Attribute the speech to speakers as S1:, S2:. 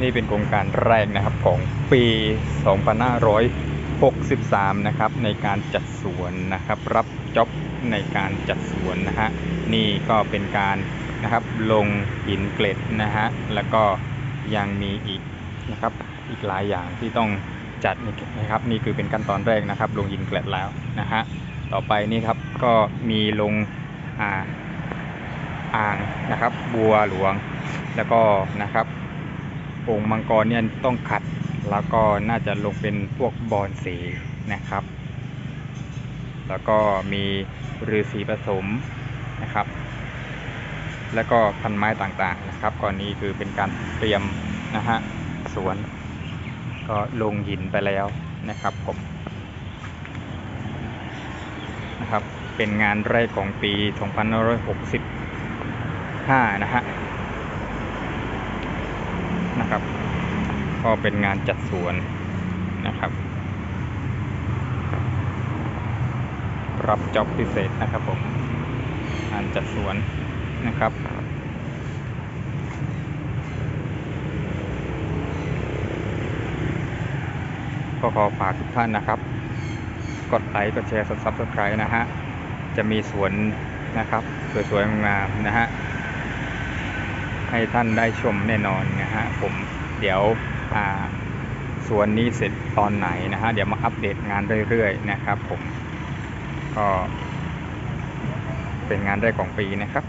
S1: นี่เป็นโครงการแรกนะครับของปี 2563 นะครับ ในการจัดสวนนะครับ รับจ็อบในการจัดสวนนะฮะนี่ก็เป็นการนะครับลงหินเกล็ดนะฮะแล้วก็ยังมีอีกนะครับอีกหลายอย่างที่ต้องจัดนะครับ นี่คือเป็นขั้นตอนแรกนะครับ ลงหินเกล็ดแล้วนะฮะต่อไปนี่ครับก็มีลงอ่าอ่างนะครับ บัวหลวงแล้วก็นะครับ องมังกรเนี่ยต้องขัด แล้วก็น่าจะลงเป็นพวกบอนสีนะครับ แล้วก็มีฤาษีผสมนะครับ แล้วก็พันไม้ต่างๆนะครับก่อนนี้คือเป็นการเตรียมนะฮะสวน ก็ลงหินไปแล้วนะครับผมนะครับเป็นงานแรกของปี 2565 นะฮะ นะครับ ก็เป็นงานจัดสวนนะครับ รับจ็อบพิเศษนะครับผมงานจัดสวนนะครับก็ขอฝากทุกท่านนะครับ กดไลค์ กดแชร์ กดซับสไครต์นะฮะ จะมีสวนนะครับ สวยๆงามนะฮะ ให้ท่านได้ชมแน่นอนนะฮะผมเดี๋ยวอ่าส่วนนี้เสร็จตอนไหนนะฮะเดี๋ยวมาอัปเดตงานเรื่อยๆนะครับผมก็เป็นงานแรกของปีนะครับ